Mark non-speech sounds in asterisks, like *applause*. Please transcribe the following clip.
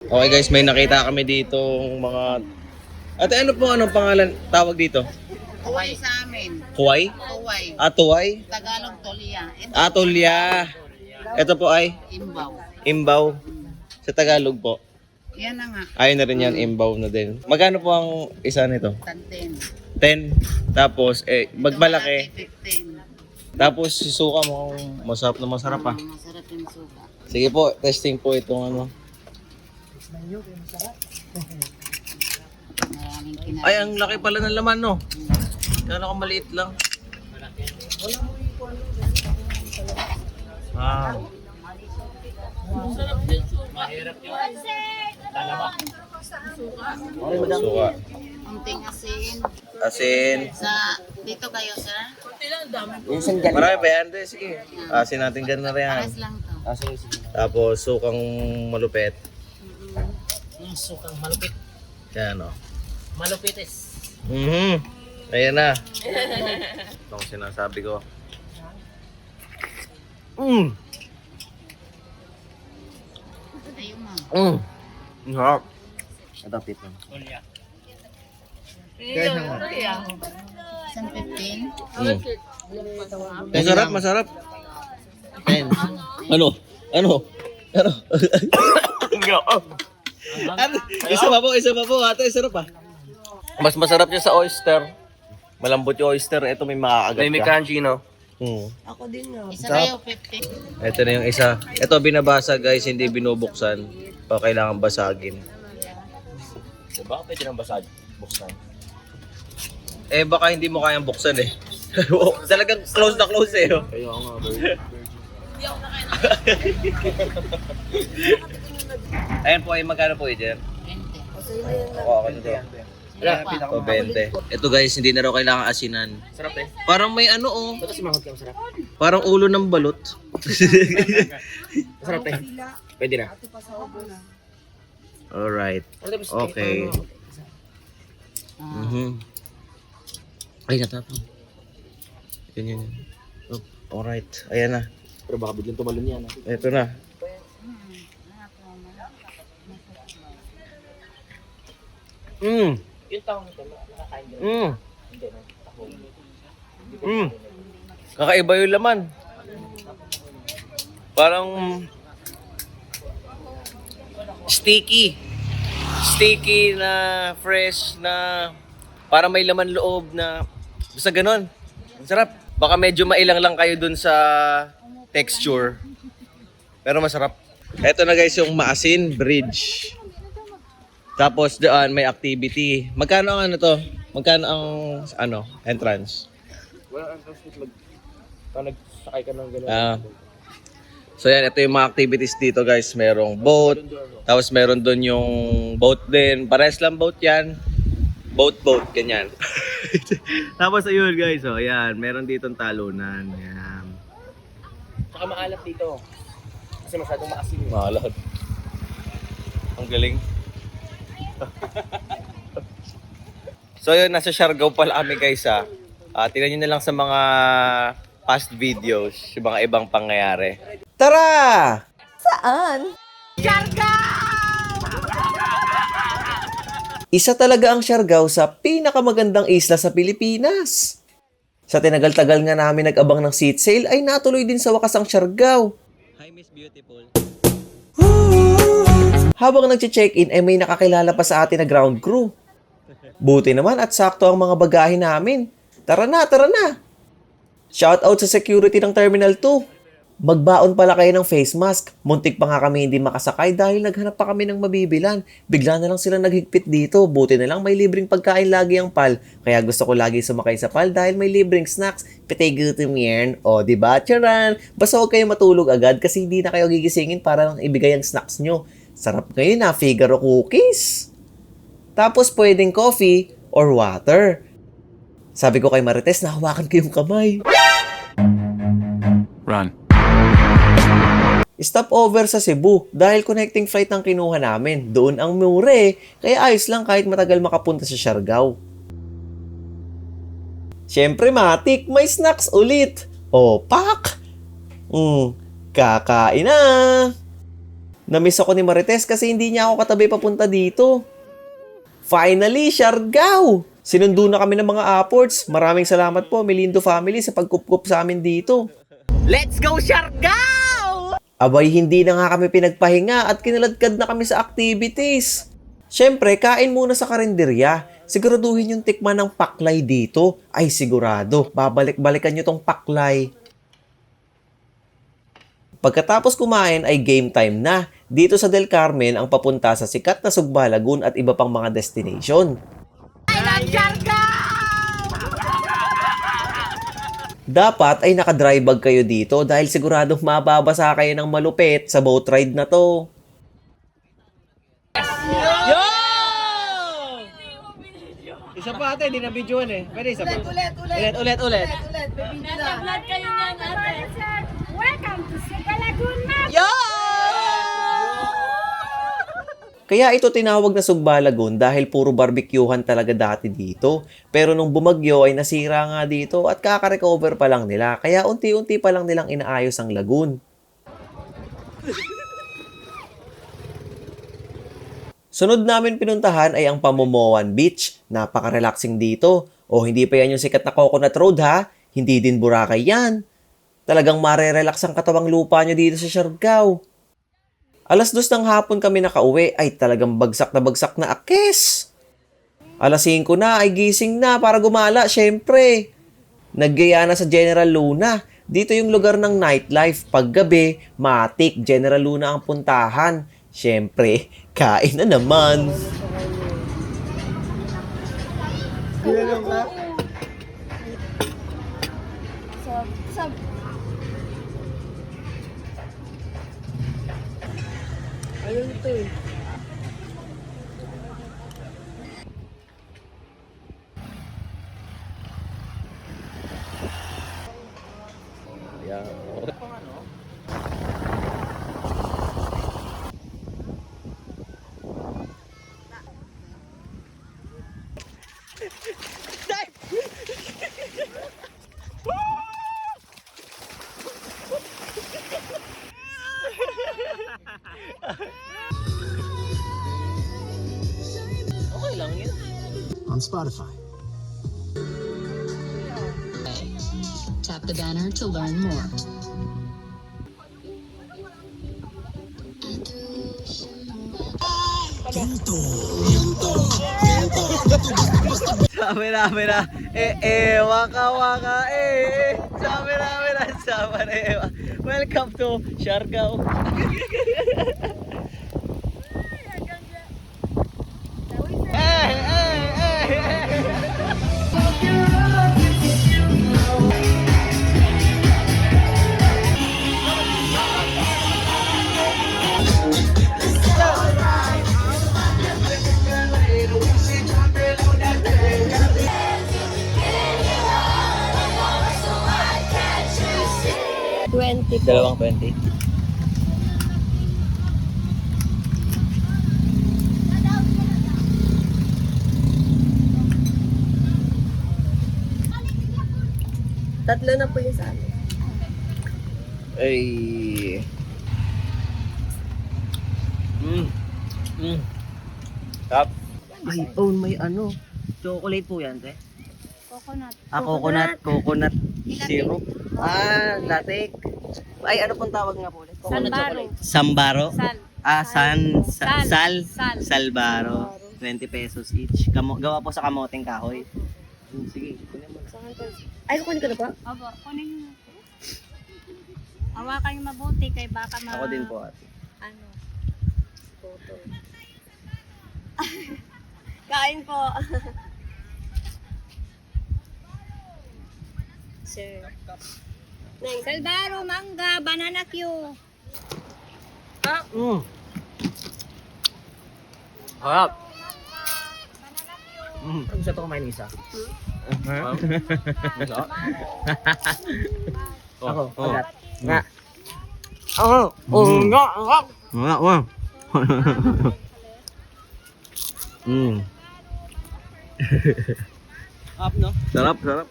Okay guys, may nakita kami dito mga... Ate, ano po anong pangalan tawag dito? Tuway sa amin. Kuway? Tuway. Atuway? Tagalog tolya. Ito, Atulya. Ito po ay imbaw. imbaw. Sa Tagalog po. Yan na nga. Ayun na rin yan, imbaw na din. Magkano po ang isa nito? Tanten. 10. Tapos, eh, magmalaki. Ito malaki, 15. Tapos, sisuka mo masarap na masarap pa. Mm, Masarap yung suka. Sige po, testing po itong ano. Maraming kinain. Ay, ang laki pala ng laman, no? Kala ko maliit lang. Wow. Mahirap Suka. Unting asin. Asin. Sa, dito kayo, sir? Marami ba yan? Sige. Asin natin dyan na rin. Pares lang to. Tapos, sukang malupet. Yung sukang malupit. Yan, o. Malupites. Mhm. Ayan na. *laughs* Ito ang sinasabi ko. Mm. Ayun mo. Mm. Ang Harap. Ito, pit lang. Isang 15. Mm. Masarap, masarap. Ano? Ano? Ano? *coughs* ano? Isa pa po, isa pa po. Ate, sarap pa. Mas masarap siya sa oyster. Malambot yung oyster. Ito may makakagat May ka. kanji, no? Hmm. Isa kayo, 15. Ito na yung isa. Ito binabasa guys, hindi binubuksan. Pa kailangan basagin. Diba? Pwede nang basag. Buksan. Eh baka hindi mo kayang buksan eh. *laughs* Talagang close na close eh. oh. Kaya nga, bro. *laughs* Ayan po ay magkano po yun? 20. Ako ako nito. Sila pa. O 20. Ito guys, hindi na raw kailangan asinan. Sarap eh. Parang may ano oh. Ba't kasi manghot ka masarap? Parang ulo ng balot. *laughs* Masarap eh. Pwede na. Alright. Okay. Mhm. Ay, natapon. Yun yun. yun. Oh, alright. Ayan na. Pero baka biglang tumalon yan. ah. Ito na. Mm. Yung taong nito, nakakain din. Mm. Hindi na. Ako. Mm. Kakaiba yung laman. Parang sticky. Sticky na fresh na para may laman loob na basta ganun. Ang sarap. Baka medyo mailang lang kayo dun sa texture. Pero masarap. Ito na guys yung maasin bridge. Tapos doon may activity. Magkano ang ano to? Magkano ang ano entrance? Wala ang tapos mag... Parang nagsakay ka ng gano'n. Ah. So yan, ito yung mga activities dito guys. Merong boat, tapos meron doon yung boat din. Pares lang boat yan. Boat, boat, ganyan. *laughs* tapos ayun guys, oh, yan. Meron ditong talunan. Yan. Saka maalat dito. Kasi masyadong maasin eh. Mahalad. Ang galing. *laughs* so yun, nasa Siargao pala kami guys ha. Ah, tingnan nyo na lang sa mga past videos, yung mga ibang pangyayari. Tara! Isa talaga ang Siargao sa pinakamagandang isla sa Pilipinas. Sa tinagal-tagal nga namin nag-abang ng seat sale ay natuloy din sa wakas ang Siargao. Hi Miss Beautiful. Habang nag-check-in ay may nakakilala pa sa atin na ground crew. Buti naman at sakto ang mga bagahe namin. Tara na, tara na! Shout out sa security ng Terminal 2. Magbaon pala kayo ng face mask. Muntik pa nga kami hindi makasakay dahil naghanap pa kami ng mabibilan. Bigla na lang sila naghigpit dito. Buti na lang may libreng pagkain lagi ang pal. Kaya gusto ko lagi sumakay sa pal dahil may libreng snacks. Pitay gutom yan. O, di ba? Charan! Basta huwag kayo matulog agad kasi hindi na kayo gigisingin para lang ibigay ang snacks nyo. Sarap kayo na Figaro cookies. Tapos pwedeng coffee or water. Sabi ko kay Marites, nahawakan ko yung kamay. Run. Stop over sa Cebu dahil connecting flight ang kinuha namin. Doon ang mure, kaya ayos lang kahit matagal makapunta sa Siargao. Siyempre, Matik, may snacks ulit. O, pak! Mm, kakain na! Namiss ako ni Marites kasi hindi niya ako katabi papunta dito. Finally, Siargao! Sinundo na kami ng mga aports. Maraming salamat po, Melindo family, sa pagkupkup sa amin dito. Let's go, Siargao! Abay, hindi na nga kami pinagpahinga at kinaladkad na kami sa activities. Siyempre, kain muna sa karinderya. Siguraduhin yung tikman ng paklay dito. Ay, sigurado. Babalik-balikan nyo tong paklay. Pagkatapos kumain ay game time na. Dito sa Del Carmen ang papunta sa sikat na Sugba Lagoon at iba pang mga destination. Dapat ay naka-dry bag kayo dito dahil siguradong mababasa kayo ng malupit sa boat ride na to. Yo! Isa pa ate, hindi na videoan eh. Pwede isa pa. Ulit, ulit, ulit. Ulit, ulit, Nasa-vlog kayo niyan, ate. Welcome to Suga Laguna. Yo! Kaya ito tinawag na Sugba Lagoon dahil puro barbecuehan talaga dati dito. Pero nung bumagyo ay nasira nga dito at kaka-recover pa lang nila. Kaya unti-unti pa lang nilang inaayos ang lagoon. Sunod namin pinuntahan ay ang Pamomoan Beach. Napaka-relaxing dito. O hindi pa yan yung sikat na Coconut Road ha. Hindi din Boracay yan. Talagang mare-relax ang katawang lupa nyo dito sa Siargao. Alas dos ng hapon kami nakauwi ay talagang bagsak na bagsak na akes. Alas 5 na ay gising na para gumala, syempre. Naggaya na sa General Luna. Dito yung lugar ng nightlife. Paggabi, matik, General Luna ang puntahan. Syempre, *laughs* kain na naman. Okay on Spotify. Tap the banner to learn more. Sabi namin na, eh, eh, waka, waka, eh, eh. Sabi namin na, sabi na, eh. Welcome to Siargao. *laughs* Dalawang 20. Tatlo na po yung sa amin. Ay. Mm. Mm. Tap. Ay, own may ano. Chocolate po yan, te. Coconut. Ah, coconut, coconut syrup. Ah, latik. Ay, ano pong tawag nga po ulit? Coconut Sambaro. chocolate. Sambaro? Sal. Ah, san, sa- Sal. sal, Sal. salbaro. 20 pesos each. Kamo, gawa po sa kamoteng kahoy. Hmm, Sige, kunin mo. Ay, kukunin ko na po. Opo, kunin niyo. Hawakan niyo mabuti kay baka ma... Ako din po. ate. Ano? *laughs* Kain po. *laughs* Sir. Salbaro, mangga, banana Q. Mm. Harap. Mm. Gusto to kumain isa. Uh-huh. *laughs* Ako, agad. Nga. Ako, oh, nga, nga. Nga, nga. *laughs* Mm. *laughs* Up, no? Sarap, sarap.